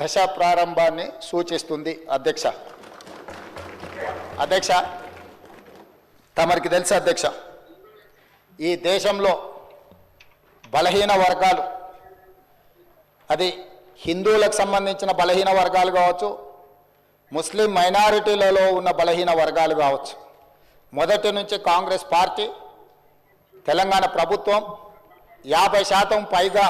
దశ ప్రారంభాన్ని సూచిస్తుంది అధ్యక్ష. అధ్యక్ష తమరికి తెలుసు అధ్యక్ష? ఈ దేశంలో బలహీన వర్గాలు అది హిందువులకు సంబంధించిన బలహీన వర్గాలు కావచ్చు ముస్లిం మైనారిటీలలో ఉన్న బలహీన వర్గాలు కావచ్చు. మొదటి నుంచి కాంగ్రెస్ పార్టీ తెలంగాణ ప్రభుత్వం యాభై శాతం పైగా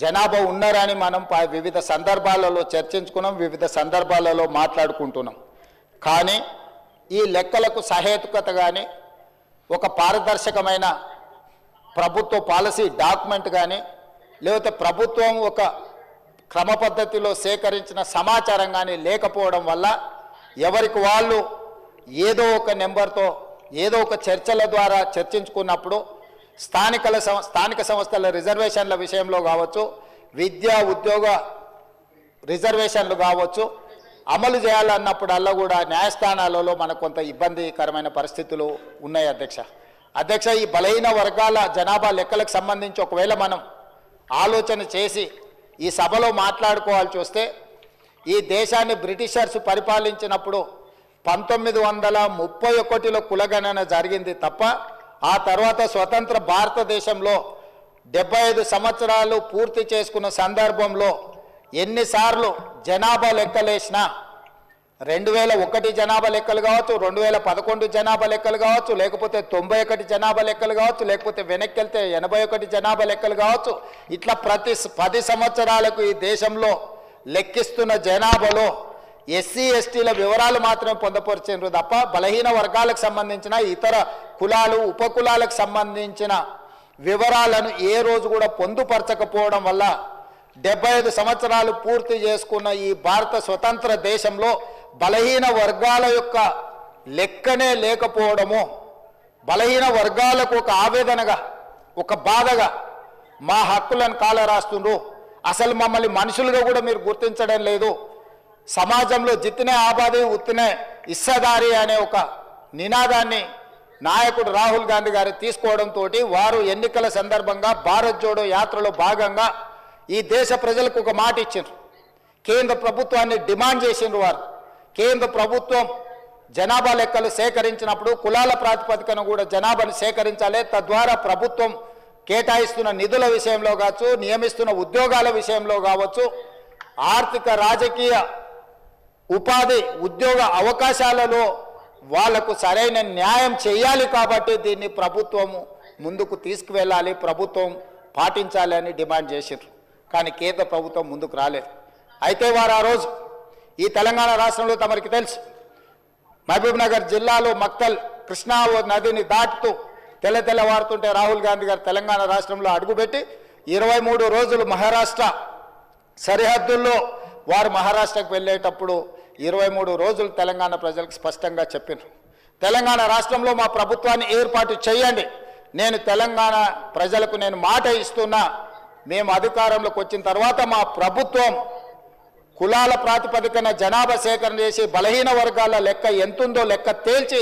జనాభా ఉన్నారని మనం వివిధ సందర్భాలలో చర్చించుకున్నాం వివిధ సందర్భాలలో మాట్లాడుకుంటున్నాం. కానీ ఈ లెక్కలకు సహేతుకత కానీ ఒక పారదర్శకమైన ప్రభుత్వ పాలసీ డాక్యుమెంట్ కానీ లేకపోతే ప్రభుత్వం ఒక క్రమ పద్ధతిలో సేకరించిన సమాచారం కానీ లేకపోవడం వల్ల ఎవరికి వాళ్ళు ఏదో ఒక నెంబర్తో ఏదో ఒక చర్చల ద్వారా చర్చించుకున్నప్పుడు స్థానికల సం- స్థానిక సంస్థల రిజర్వేషన్ల విషయంలో కావచ్చు విద్యా ఉద్యోగ రిజర్వేషన్లు కావచ్చు అమలు చేయాలన్నప్పుడల్లా కూడా న్యాయస్థానాలలో మనకు కొంత ఇబ్బందికరమైన పరిస్థితులు ఉన్నాయి అధ్యక్ష. అధ్యక్ష ఈ బలహీన వర్గాల జనాభా లెక్కలకు సంబంధించి ఒకవేళ మనం ఆలోచన చేసి ఈ సభలో మాట్లాడుకోవాల్సి వస్తే ఈ దేశాన్ని బ్రిటిషర్స్ పరిపాలించినప్పుడు పంతొమ్మిది వందల ముప్పై ఒకటిలో కులగణన జరిగింది తప్ప ఆ తర్వాత స్వతంత్ర భారతదేశంలో డెబ్బై ఐదు సంవత్సరాలు పూర్తి చేసుకున్న సందర్భంలో ఎన్నిసార్లు జనాభా లెక్కలేసినా రెండు వేల ఒకటి జనాభా లెక్కలు కావచ్చు రెండు వేల పదకొండు జనాభా లెక్కలు కావచ్చు లేకపోతే తొంభై ఒకటి జనాభా లెక్కలు కావచ్చు లేకపోతే వెనక్కి వెళ్తే ఎనభై ఒకటి జనాభా లెక్కలు కావచ్చు ఇట్లా ప్రతి పది సంవత్సరాలకు ఈ దేశంలో లెక్కిస్తున్న జనాభాలో ఎస్సీ ఎస్టీల వివరాలు మాత్రమే పొందపరిచారు తప్ప బలహీన వర్గాలకు సంబంధించిన ఇతర కులాలు ఉపకులాలకు సంబంధించిన వివరాలను ఏ రోజు కూడా పొందుపరచకపోవడం వల్ల డెబ్బై ఐదు సంవత్సరాలు పూర్తి చేసుకున్న ఈ భారత స్వతంత్ర దేశంలో బలహీన వర్గాల యొక్క లెక్కనే లేకపోవడము బలహీన వర్గాలకు ఒక ఆవేదనగా ఒక బాధగా మా హక్కులను కాల రాస్తుండ్రు అసలు మమ్మల్ని మనుషులుగా కూడా మీరు గుర్తించడం లేదు. సమాజంలో జిత్తినే ఆబాది ఉత్తినే ఇస్సదారి అనే ఒక నినాదాన్ని నాయకుడు రాహుల్ గాంధీ గారు తీసుకోవడంతో వారు ఎన్నికల సందర్భంగా భారత్ జోడో యాత్రలో భాగంగా ఈ దేశ ప్రజలకు ఒక మాట ఇచ్చిండ్రు. కేంద్ర ప్రభుత్వాన్ని డిమాండ్ చేసిండ్రు వారు. కేంద్ర ప్రభుత్వం జనాభా లెక్కలు సేకరించినప్పుడు కులాల ప్రాతిపదికన కూడా జనాభాను సేకరించాలి. తద్వారా ప్రభుత్వం కేటాయిస్తున్న నిధుల విషయంలో కావచ్చు నియమిస్తున్న ఉద్యోగాల విషయంలో కావచ్చు ఆర్థిక రాజకీయ ఉపాధి ఉద్యోగ అవకాశాలలో వాళ్ళకు సరైన న్యాయం చేయాలి కాబట్టి దీన్ని ప్రభుత్వము ముందుకు తీసుకువెళ్ళాలి ప్రభుత్వం పాటించాలి అని డిమాండ్ చేసిండ్రు. కానీ కేంద్ర ప్రభుత్వం ముందుకు రాలేదు. అయితే వారు ఆ రోజు ఈ తెలంగాణ రాష్ట్రంలో తమరికి తెలుసు. మహబూబ్నగర్ జిల్లాలో మక్తల్ కృష్ణా నదిని దాటుతూ తెల్ల తెల్లవారుతుంటే రాహుల్ గాంధీ గారు తెలంగాణ రాష్ట్రంలో అడుగుపెట్టి ఇరవై మూడు రోజులు మహారాష్ట్ర సరిహద్దుల్లో వారు మహారాష్ట్రకు వెళ్ళేటప్పుడు ఇరవై మూడు రోజులు తెలంగాణ ప్రజలకు స్పష్టంగా చెప్పారు తెలంగాణ రాష్ట్రంలో మా ప్రభుత్వాన్ని ఏర్పాటు చేయండి. నేను తెలంగాణ ప్రజలకు నేను మాట ఇస్తున్నా. మేము అధికారంలోకి వచ్చిన తర్వాత మా ప్రభుత్వం కులాల ప్రాతిపదికన జనాభా సేకరణ చేసి బలహీన వర్గాల లెక్క ఎంతుందో లెక్క తేల్చి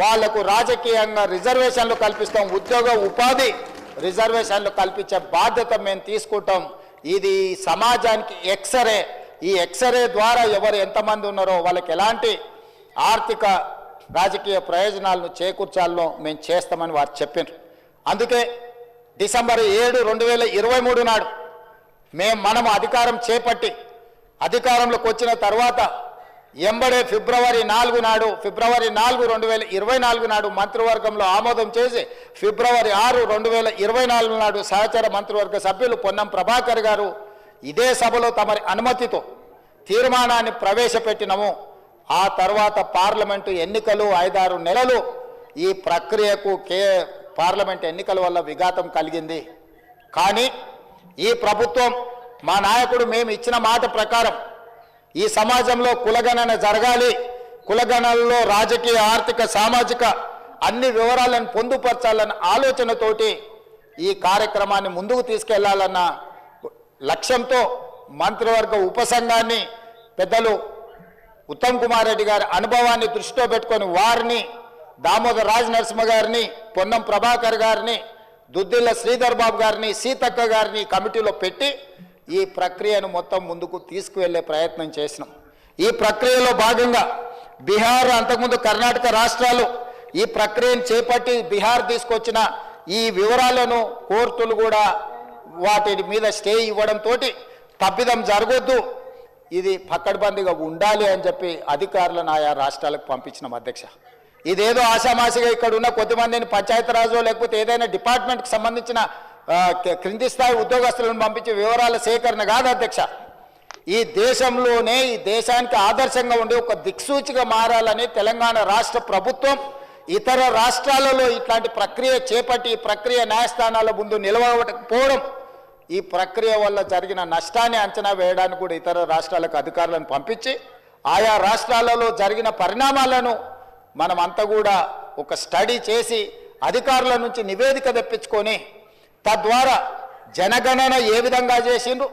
వాళ్ళకు రాజకీయంగా రిజర్వేషన్లు కల్పిస్తాం. ఉద్యోగ ఉపాధి రిజర్వేషన్లు కల్పించే బాధ్యత మేము తీసుకుంటాం. ఇది సమాజానికి ఎక్సరే ఈ ఎక్స్రే ద్వారా ఎవరు ఎంతమంది ఉన్నారో వాళ్ళకి ఎలాంటి ఆర్థిక రాజకీయ ప్రయోజనాలను చేకూర్చాలో మేము చేస్తామని వారు చెప్పారు అందుకే డిసెంబర్ ఏడు రెండు వేల ఇరవై మూడు నాడు మేము మనం అధికారం చేపట్టి అధికారంలోకి వచ్చిన తర్వాత ఎంబడే ఫిబ్రవరి నాలుగు నాడు ఫిబ్రవరి నాలుగు రెండు వేల ఇరవై నాలుగు నాడు మంత్రివర్గంలో ఆమోదం చేసి ఫిబ్రవరి ఆరు రెండు వేల ఇరవై నాలుగు నాడు సహచర మంత్రివర్గ సభ్యులు పొన్నం ప్రభాకర్ గారు ఇదే సభలో తమరి అనుమతితో తీర్మానాన్ని ప్రవేశపెట్టినము. ఆ తర్వాత పార్లమెంటు ఎన్నికలు ఐదారు నెలలు ఈ ప్రక్రియకు కే పార్లమెంట్ ఎన్నికల వల్ల విఘాతం కలిగింది. కానీ ఈ ప్రభుత్వం మా నాయకుడు మేము ఇచ్చిన మాట ప్రకారం ఈ సమాజంలో కులగణన జరగాలి. కులగణనలో రాజకీయ ఆర్థిక సామాజిక అన్ని వివరాలను పొందుపరచాలన్న ఆలోచనతోటి ఈ కార్యక్రమాన్ని ముందుకు తీసుకెళ్ళాలన్న లక్ష్యంతో మంత్రివర్గ ఉపసంఘాన్ని పెద్దలు ఉత్తమ్ కుమార్ రెడ్డి గారి అనుభవాన్ని దృష్టిలో పెట్టుకొని వారిని దామోదర్ రాజ్ నరసింహ గారిని పొన్నం ప్రభాకర్ గారిని దుద్దిల్ల శ్రీధర్ బాబు గారిని సీతక్క గారిని కమిటీలో పెట్టి ఈ ప్రక్రియను మొత్తం ముందుకు తీసుకువెళ్ళే ప్రయత్నం చేసినాం. ఈ ప్రక్రియలో భాగంగా బీహార్ అంతకుముందు కర్ణాటక రాష్ట్రాలు ఈ ప్రక్రియను చేపట్టి బీహార్ తీసుకొచ్చిన ఈ వివరాలను కోర్టులు కూడా వాటి మీద స్టే ఇవ్వడంతో తప్పిదం జరగొద్దు. ఇది పక్కడబందిగా ఉండాలి అని చెప్పి అధికారులను ఆయా రాష్ట్రాలకు పంపించినాం అధ్యక్ష. ఇదేదో ఆషామాషిగా ఇక్కడ ఉన్న కొద్దిమందిని పంచాయతీరాజు లేకపోతే ఏదైనా డిపార్ట్మెంట్కి సంబంధించిన క్రింది స్థాయి ఉద్యోగస్తులను పంపించే వివరాల సేకరణ కాదు అధ్యక్ష. ఈ దేశంలోనే ఈ దేశానికి ఆదర్శంగా ఉండి ఒక దిక్సూచిగా మారాలని తెలంగాణ రాష్ట్ర ప్రభుత్వం ఇతర రాష్ట్రాలలో ఇట్లాంటి ప్రక్రియ చేపట్టి ఈ ప్రక్రియ న్యాయస్థానాల ముందు నిలవకపోవడం ఈ ప్రక్రియ వల్ల జరిగిన నష్టాన్ని అంచనా వేయడానికి కూడా ఇతర రాష్ట్రాలకు అధికారులను పంపించి ఆయా రాష్ట్రాలలో జరిగిన పరిణామాలను మనం కూడా ఒక స్టడీ చేసి అధికారుల నుంచి నివేదిక తెప్పించుకొని తద్వారా జనగణన ఏ విధంగా చేసిండ్రు?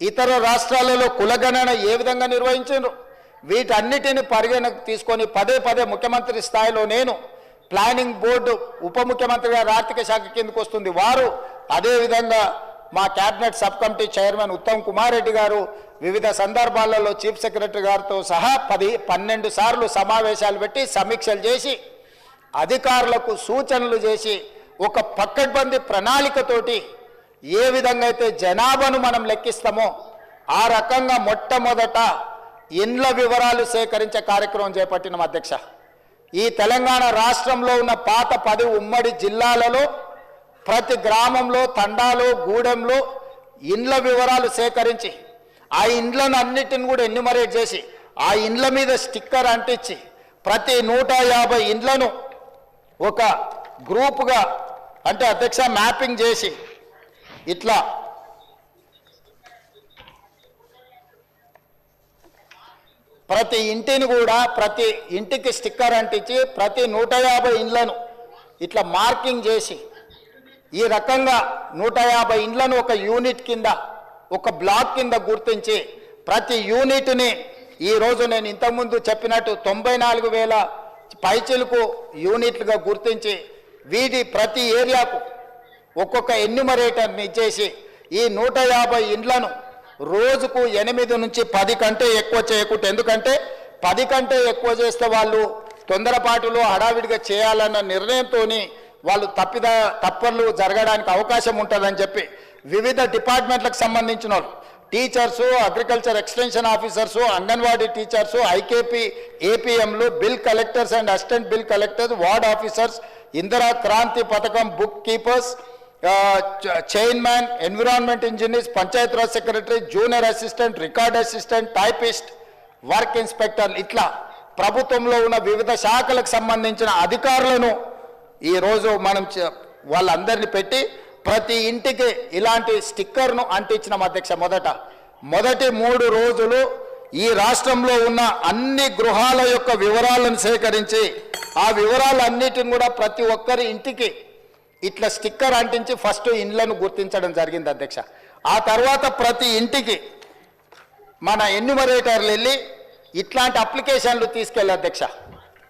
ఇతర రాష్ట్రాలలో కులగణన ఏ విధంగా నిర్వహించిండ్రు? వీటన్నిటిని పరిగణకు తీసుకొని పదే పదే ముఖ్యమంత్రి స్థాయిలో నేను ప్లానింగ్ బోర్డు ఉప ముఖ్యమంత్రి గారు ఆర్థిక శాఖ కిందకు వస్తుంది. వారు అదేవిధంగా మా cabinet sub committee chairman Uttam Kumar Reddy గారు వివిధ సందర్భాలలో చీఫ్ సెక్రటరీ గారితో సహా పది పన్నెండు సార్లు సమావేశాలు పెట్టి సమీక్షలు చేసి అధికారులకు సూచనలు చేసి ఒక పక్కడ్బందీ ప్రణాళికతోటి ఏ విధంగా అయితే జనాభాను మనం లెక్కిస్తామో ఆ రకంగా మొట్టమొదట ఇండ్ల వివరాలు సేకరించే కార్యక్రమం చేపట్టిన అధ్యక్ష. ఈ తెలంగాణ రాష్ట్రంలో ఉన్న పాత పది ఉమ్మడి జిల్లాలలో ప్రతి గ్రామంలో తండాలో గూడెంలో ఇండ్ల వివరాలు సేకరించి ఆ ఇండ్లను అన్నిటిని కూడా ఎన్యుమరేట్ చేసి ఆ ఇండ్ల మీద స్టిక్కర్ అంటించి ప్రతి నూట యాభై ఇండ్లను ఒక గ్రూపుగా అంటే అధ్యక్ష మ్యాపింగ్ చేసి ఇట్లా ప్రతి ఇంటిని కూడా ప్రతి ఇంటికి స్టిక్కర్ అంటించి ప్రతి నూట యాభై ఇండ్లను ఇట్లా మార్కింగ్ చేసి ఈ రకంగా నూట యాభై ఇండ్లను ఒక యూనిట్ కింద ఒక బ్లాక్ కింద గుర్తించి ప్రతి యూనిట్ని ఈ రోజు నేను ఇంతకుముందు చెప్పినట్టు తొంభై నాలుగు వేల పైచిలకు యూనిట్లుగా గుర్తించి వీటి ప్రతి ఏరియాకు ఒక్కొక్క ఎన్యుమరేటర్ని ఇచ్చేసి ఈ నూట యాభై ఇండ్లను రోజుకు ఎనిమిది నుంచి పది కంటే ఎక్కువ చేయకూడదు ఎందుకంటే పది కంటే ఎక్కువ చేస్తే వాళ్ళు తొందరపాటులో హడావిడిగా చేయాలన్న నిర్ణయంతో వాళ్ళు తప్పిద తప్పర్లు జరగడానికి అవకాశం ఉంటుందని చెప్పి వివిధ డిపార్ట్మెంట్లకు సంబంధించిన వాళ్ళు teachers agriculture extension officers Anganwadi teachers IKP ఏపీఎంలు bill collectors and assistant bill collectors ward officers Indira Kranti పథకం book keepers chairman environment engineers Panchayat Raj secretary junior assistant record assistant typist work inspector ఇట్లా ప్రభుత్వంలో ఉన్న వివిధ శాఖలకు సంబంధించిన అధికారులను ఈరోజు మనం వాళ్ళందరినీ పెట్టి ప్రతి ఇంటికి ఇలాంటి స్టిక్కర్ను అంటించినాం అధ్యక్ష మొదట. మొదటి మూడు రోజులు ఈ రాష్ట్రంలో ఉన్న అన్ని గృహాల యొక్క వివరాలను సేకరించి ఆ వివరాలన్నిటిని కూడా ప్రతి ఒక్కరి ఇంటికి ఇట్లా స్టిక్కర్ అంటించి ఫస్ట్ ఇండ్లను గుర్తించడం జరిగింది అధ్యక్ష. ఆ తర్వాత ప్రతి ఇంటికి మన ఎన్యుమరేటర్లు వెళ్ళి ఇట్లాంటి అప్లికేషన్లు తీసుకెళ్ళి అధ్యక్ష.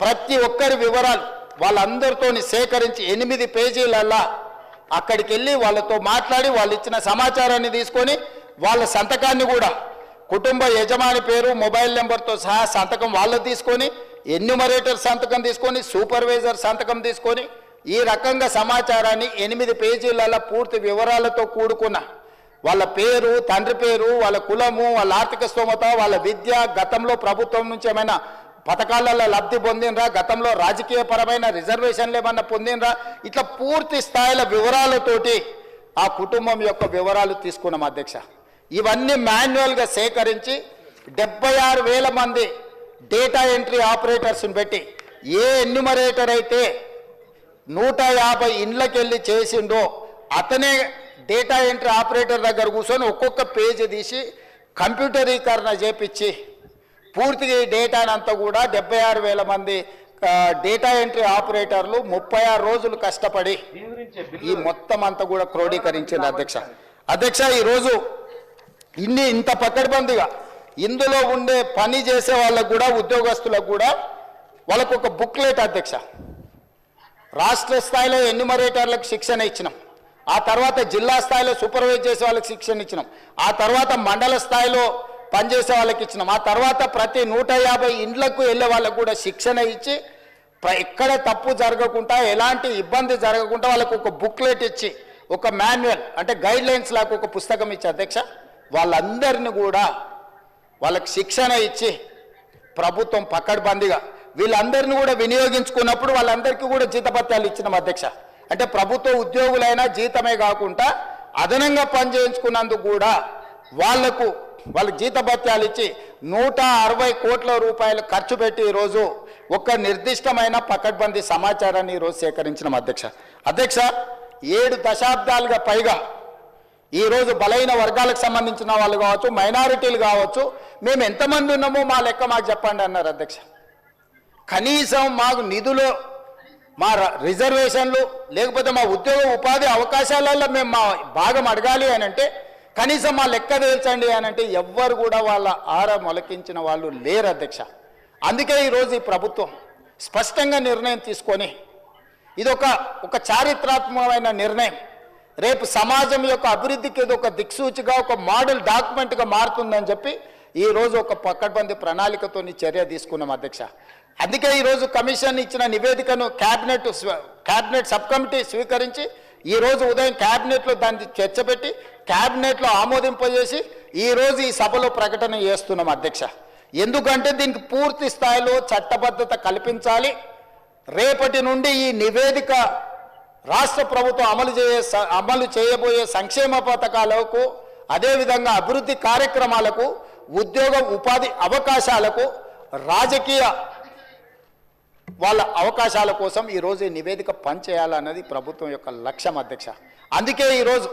ప్రతి ఒక్కరి వివరాలు వాళ్ళందరితో సేకరించి ఎనిమిది పేజీలల్లా అక్కడికి వెళ్ళి వాళ్ళతో మాట్లాడి వాళ్ళు ఇచ్చిన సమాచారాన్ని తీసుకొని వాళ్ళ సంతకాన్ని కూడా కుటుంబ యజమాని పేరు మొబైల్ నెంబర్తో సహా సంతకం వాళ్ళు తీసుకొని ఎన్యుమరేటర్ సంతకం తీసుకొని సూపర్వైజర్ సంతకం తీసుకొని ఈ రకంగా సమాచారాన్ని ఎనిమిది పేజీలలో పూర్తి వివరాలతో కూడుకున్న వాళ్ళ పేరు తండ్రి పేరు వాళ్ళ కులము వాళ్ళ ఆర్థిక స్తోమత వాళ్ళ విద్య గతంలో ప్రభుత్వం నుంచి ఏమైనా పథకాలలో లబ్ధి పొందినరా గతంలో రాజకీయ పరమైన రిజర్వేషన్లు ఏమన్నా పొందినరా ఇట్లా పూర్తి స్థాయిల వివరాలతోటి ఆ కుటుంబం యొక్క వివరాలు తీసుకున్నాం అధ్యక్ష. ఇవన్నీ మాన్యువల్గా సేకరించి డెబ్బై ఆరు వేల మంది డేటా ఎంట్రీ ఆపరేటర్స్ని పెట్టి ఏ ఎన్యుమరేటర్ అయితే నూట యాభై ఇండ్లకెళ్ళి చేసిండో అతనే డేటా ఎంట్రీ ఆపరేటర్ దగ్గర కూర్చొని ఒక్కొక్క పేజీ తీసి కంప్యూటరీకరణ చేపించి పూర్తిగా ఈ డేటానంతా కూడా డెబ్బై ఆరు వేల మంది డేటా ఎంట్రీ ఆపరేటర్లు ముప్పై ఆరు రోజులు కష్టపడి ఈ మొత్తం అంతా కూడా క్రోడీకరించింది అధ్యక్ష. అధ్యక్ష ఈరోజు ఇన్ని ఇంత పకడ్బందీగా ఇందులో ఉండే పని చేసే వాళ్ళకు కూడా ఉద్యోగస్తులకు కూడా వాళ్ళకు ఒక బుక్లెట్ అధ్యక్ష. రాష్ట్ర స్థాయిలో ఎన్యుమరేటర్లకు శిక్షణ ఇచ్చినాం. ఆ తర్వాత జిల్లా స్థాయిలో సూపర్వైజ్ చేసే వాళ్ళకి శిక్షణ ఇచ్చినాం. ఆ తర్వాత మండల స్థాయిలో పనిచేసే వాళ్ళకి ఇచ్చినాం. ఆ తర్వాత ప్రతి నూట యాభై ఇండ్లకు వెళ్ళే వాళ్ళకు కూడా శిక్షణ ఇచ్చి ఎక్కడ తప్పు జరగకుండా ఎలాంటి ఇబ్బంది జరగకుండా వాళ్ళకు ఒక బుక్లెట్ ఇచ్చి ఒక మాన్యువల్ అంటే గైడ్ లైన్స్ లాగా ఒక పుస్తకం ఇచ్చి అధ్యక్ష వాళ్ళందరిని కూడా వాళ్ళకి శిక్షణ ఇచ్చి ప్రభుత్వం పక్కడబందిగా వీళ్ళందరినీ కూడా వినియోగించుకున్నప్పుడు వాళ్ళందరికీ కూడా జీతభత్యాలు ఇచ్చిన అధ్యక్ష. అంటే ప్రభుత్వ ఉద్యోగులైనా జీతమే కాకుండా అదనంగా పనిచేయించుకున్నందుకు కూడా వాళ్ళకు వాళ్ళ జీతభత్యాలు ఇచ్చి నూట అరవై కోట్ల రూపాయలు ఖర్చు పెట్టి ఈరోజు ఒక నిర్దిష్టమైన పకడ్బందీ సమాచారాన్ని ఈరోజు సేకరించిన అధ్యక్ష. అధ్యక్ష ఏడు దశాబ్దాలుగా పైగా ఈరోజు బలైన వర్గాలకు సంబంధించిన వాళ్ళు కావచ్చు మైనారిటీలు కావచ్చు మేము ఎంతమంది ఉన్నామో మా లెక్క మాకు చెప్పండి అన్నారు అధ్యక్ష. కనీసం మాకు నిధులు మా రిజర్వేషన్లు లేకపోతే మా ఉద్యోగ ఉపాధి అవకాశాలలో మేము మా భాగం అడగాలి అని అంటే కనీసం మా లెక్క తేల్చండి అని అంటే ఎవ్వరు కూడా వాళ్ళ ఆర మొలకించిన వాళ్ళు లేరు అధ్యక్ష. అందుకే ఈరోజు ఈ ప్రభుత్వం స్పష్టంగా నిర్ణయం తీసుకొని ఇది ఒక ఒక చారిత్రాత్మకమైన నిర్ణయం. రేపు సమాజం యొక్క అభివృద్ధికి ఇది ఒక దిక్సూచిగా ఒక మోడల్ డాక్యుమెంట్గా మారుతుందని చెప్పి ఈ రోజు ఒక పక్కడ్బంది ప్రణాళికతో చర్య తీసుకున్నాం అధ్యక్ష. అందుకే ఈరోజు కమిషన్ ఇచ్చిన నివేదికను క్యాబినెట్ క్యాబినెట్ సబ్ కమిటీ స్వీకరించి ఈరోజు ఉదయం క్యాబినెట్లో దాన్ని చర్చ పెట్టి క్యాబినెట్లో ఆమోదింపజేసి ఈరోజు ఈ సభలో ప్రకటన చేస్తున్నాం అధ్యక్ష. ఎందుకంటే దీనికి పూర్తి స్థాయిలో చట్టబద్ధత కల్పించాలి. రేపటి నుండి ఈ నివేదిక రాష్ట్ర ప్రభుత్వం అమలు చేయ స- అమలు చేయబోయే సంక్షేమ పథకాలకు అదేవిధంగా అభివృద్ధి కార్యక్రమాలకు ఉద్యోగ ఉపాధి అవకాశాలకు రాజకీయ వాళ్ళ అవకాశాల కోసం ఈరోజు ఈ నివేదిక పనిచేయాలన్నది ప్రభుత్వం యొక్క లక్ష్యం అధ్యక్ష. అందుకే ఈరోజు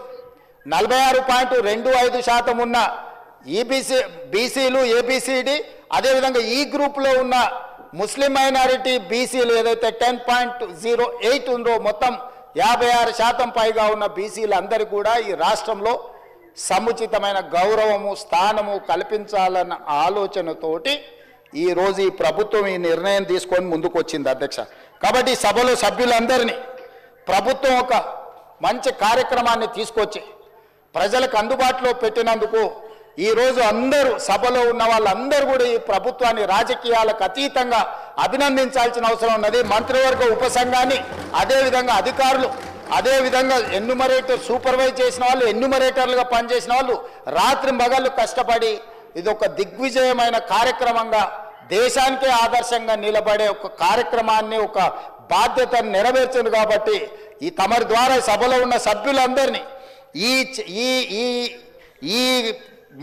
నలభై ఆరు పాయింట్ రెండు ఐదు శాతం ఉన్న ఈబీసీ బీసీలు ఏబిసిడి అదేవిధంగా ఈ గ్రూప్లో ఉన్న ముస్లిం మైనారిటీ బీసీలు ఏదైతే టెన్ పాయింట్ జీరో ఎయిట్ ఉందో మొత్తం యాభై ఆరు శాతం పైగా ఉన్న బీసీలు అందరికీ కూడా ఈ రాష్ట్రంలో సముచితమైన గౌరవము స్థానము కల్పించాలన్న ఆలోచనతోటి ఈ రోజు ఈ ప్రభుత్వం ఈ నిర్ణయం తీసుకొని ముందుకు వచ్చింది అధ్యక్ష. కాబట్టి సభలో సభ్యులందరినీ ప్రభుత్వం ఒక మంచి కార్యక్రమాన్ని తీసుకొచ్చి ప్రజలకు అందుబాటులో పెట్టినందుకు ఈ రోజు అందరూ సభలో ఉన్న వాళ్ళందరూ కూడా ఈ ప్రభుత్వాన్ని రాజకీయాలకు అతీతంగా అభినందించాల్సిన అవసరం ఉన్నది. మంత్రివర్గ ఉపసంఘాన్ని అదేవిధంగా అధికారులు అదేవిధంగా ఎన్యుమరేటర్ సూపర్వైజ్ చేసిన వాళ్ళు ఎన్యుమరేటర్లుగా పనిచేసిన వాళ్ళు రాత్రి మగళ్ళు కష్టపడి ఇది ఒక దిగ్విజయమైన కార్యక్రమంగా దేశానికే ఆదర్శంగా నిలబడే ఒక కార్యక్రమాన్ని ఒక బాధ్యతను నెరవేర్చింది కాబట్టి ఈ తమరి ద్వారా సభలో ఉన్న సభ్యులందరినీ ఈ ఈ ఈ ఈ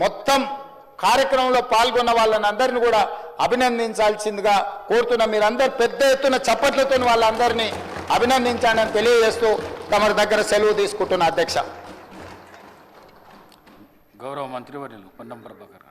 మొత్తం కార్యక్రమంలో పాల్గొన్న వాళ్ళని అందరిని కూడా అభినందించాల్సిందిగా కోరుతున్నా మీరందరూ పెద్ద ఎత్తున చప్పట్లతో వాళ్ళందరినీ అభినందించాలని తెలియజేస్తూ తమరి దగ్గర సెలవు తీసుకుంటున్న అధ్యక్ష. గౌరవ మంత్రివర్యులు పొన్నం ప్రభాకర్ గారు.